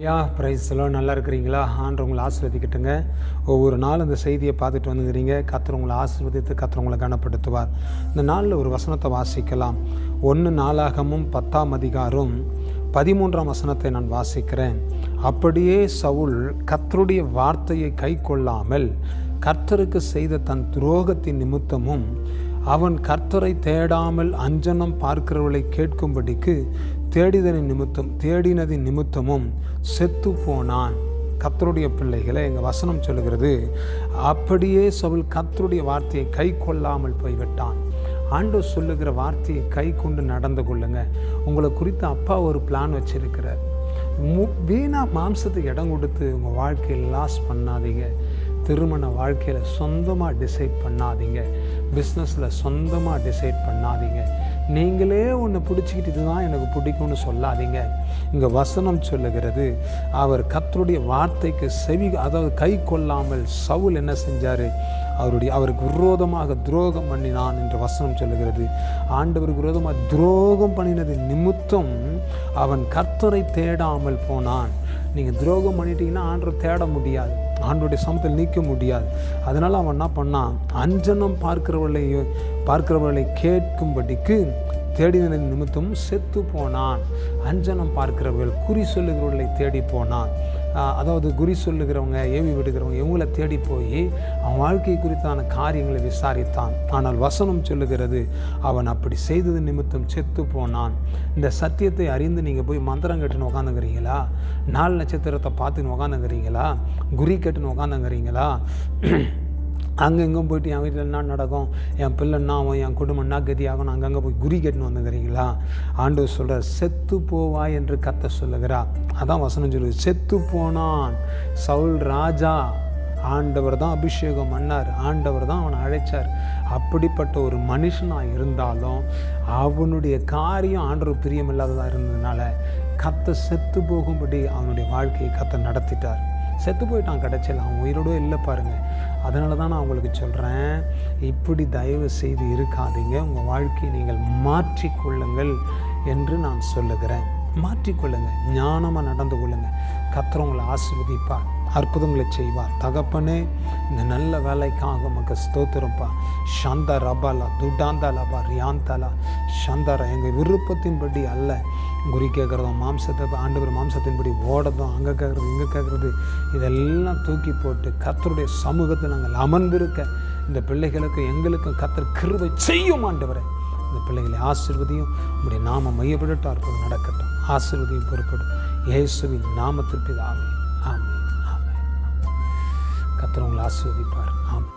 யா ப்ரைஸ்லோ நல்லா இருக்கிறீங்களா? ஆண்டு உங்களை ஆசிர்வதிக்கிட்டுங்க. ஒவ்வொரு நாளும் இந்த செய்தியை பார்த்துட்டு வந்துக்கிறீங்க. கத்தர் உங்களை ஆசீர்வதித்து கத்தர் உங்களை கனப்படுத்துவார். இந்த நாளில் ஒரு வசனத்தை வாசிக்கலாம். ஒன்று நாளாகமும் பத்தாம் அதிகாரம் பதிமூன்றாம் வசனத்தை நான் வாசிக்கிறேன். அப்படியே சவுல் கர்த்தருடைய வார்த்தையை கை கொள்ளாமல் கர்த்தருக்கு செய்த தன் துரோகத்தின் நிமித்தமும் அவன் கர்த்தரை தேடாமல் அஞ்சனம் பார்க்கிறவர்களை கேட்கும்படிக்கு தேடிதனின் நிமித்தம் தேடினதின் நிமித்தமும் செத்து போனான். கர்த்தருடைய பிள்ளைகளை எங்கள் வசனம் சொல்லுகிறது அப்படியே சவுல் கர்த்தருடைய வார்த்தையை கை கொள்ளாமல் போய்விட்டான். ஆண்டு சொல்லுகிற வார்த்தையை கை கொண்டு நடந்து கொள்ளுங்க. உங்களை குறித்து அப்பா ஒரு பிளான் வச்சிருக்கிறார். மு வீணாக மாம்சத்துக்கு இடம் கொடுத்து உங்கள் வாழ்க்கையை லாஸ் பண்ணாதீங்க. திருமண வாழ்க்கையில் சொந்தமாக டிசைட் பண்ணாதீங்க. பிஸ்னஸில் சொந்தமாக டிசைட் பண்ணாதீங்க. நீங்களே ஒன்று பிடிச்சிக்கிட்டு இதுதான் எனக்கு பிடிக்கும்னு சொல்லாதீங்க. இங்கே வசனம் சொல்லுகிறது அவர் கத்தருடைய வார்த்தைக்கு செவி அதாவது கை கொள்ளாமல் சவுல் என்ன செஞ்சார்? அவருடைய அவருக்கு விரோதமாக துரோகம் பண்ணினான் என்று வசனம் சொல்லுகிறது. ஆண்டவருக்கு விரோதமாக துரோகம் பண்ணினது நிமித்தம் அவன் கர்த்தரை தேடாமல் போனான். நீங்கள் துரோகம் பண்ணிட்டீங்கன்னா ஆண்டரை தேட முடியாது. ஆண்டோடைய சமத்தை நீக்க முடியாது. அதனால் அவன் என்ன பண்ணான்? அஞ்சனம் பார்க்கிறவர்களை பார்க்கிறவர்களை கேட்கும்படிக்கு தேடின நிமித்தம் செத்து போனான். அஞ்சனம் பார்க்கிறவர்கள் குறி சொல்லுகிறவர்களை தேடி போனான். அதாவது குறி சொல்லுகிறவங்க ஏவி விடுகிறவங்க இவங்களை தேடி போய் அவன் வாழ்க்கை குறித்தான காரியங்களை விசாரித்தான். ஆனால் வசனம் சொல்லுகிறது அவன் அப்படி செய்தது நிமித்தம் செத்து போனான். இந்த சத்தியத்தை அறிந்து நீங்கள் போய் மந்திரம் கட்டுன்னு உக்காந்துங்கிறீங்களா நாலு நட்சத்திரத்தை பார்த்துன்னு உக்காந்துங்கிறீங்களா குறி கட்டுன்னு உட்காந்துங்கிறீங்களா அங்கே இங்கே போயிட்டு என் வீட்டில் என்ன நடக்கும்? என் பிள்ளை என்ன ஆகும் என் குடும்பம் என்ன கதி ஆகும் அங்கங்கே போய் குறி கட்டுன்னு வந்துக்கிறீங்களா? ஆண்டு சொல்கிறார் செத்து போவாய் என்று கத்த சொல்லுகிறா. அதான் வசனம் சொல்லுது. செத்து போனான் சவுல் ராஜா. ஆண்டவர் தான் அபிஷேகம் பண்ணார். ஆண்டவர் தான் அவனை அழைச்சார். அப்படிப்பட்ட ஒரு மனுஷனாக இருந்தாலும் அவனுடைய காரியம் ஆண்டவர் பிரியமில்லாததாக இருந்ததுனால கத்த செத்து போகும்படி அவனுடைய வாழ்க்கையை கத்த நடத்திட்டார். செத்து போயிட்டான் கடைசியில். அவன் உயிரோட இல்லை பாருங்கள் அதனால தான் நான் உங்களுக்கு சொல்கிறேன் இப்படி தயவு செய்து இருக்காதீங்க. உங்கள் வாழ்க்கையை நீங்கள் மாற்றிக்கொள்ளுங்கள் என்று நான் சொல்லுகிறேன். மாற்றிக்கொள்ளுங்கள் ஞானமாக நடந்து கொள்ளுங்கள் கத்துறவங்களை உங்களை அற்புதங்களை செய்வார். தகப்பனே இந்த நல்ல வேலைக்காக உமக்கு ஸ்தோத்திரப்பா ஷந்த ரபாலா துடாந்தா லபா ரியாந்தாலா. சந்தாரா எங்கள் விருப்பத்தின்படி அல்ல. குறி கேட்குறதும் மாம்சத்தை ஆண்டவர் மாம்சத்தின்படி ஓடதும் அங்கே கேட்குறது இங்கே கேட்குறது இதெல்லாம் தூக்கி போட்டு கத்தருடைய சமூகத்தில் நாங்கள் அமர்ந்திருக்க இந்த பிள்ளைகளுக்கும் எங்களுக்கும் கத்தர் கிருவை செய்யும் ஆண்டவரை. இந்த பிள்ளைகளை ஆசிர்வதியும் உங்களுடைய நாம மையப்படட்டும் அற்புதம் நடக்கட்டும். ஆசிர்வதியும் பொறுப்படும். இயேசுவின் நாமத்திற்கு ஆமை ஆமை ஆமை கத்தர் உங்களை ஆசீர்வதிப்பார். ஆமை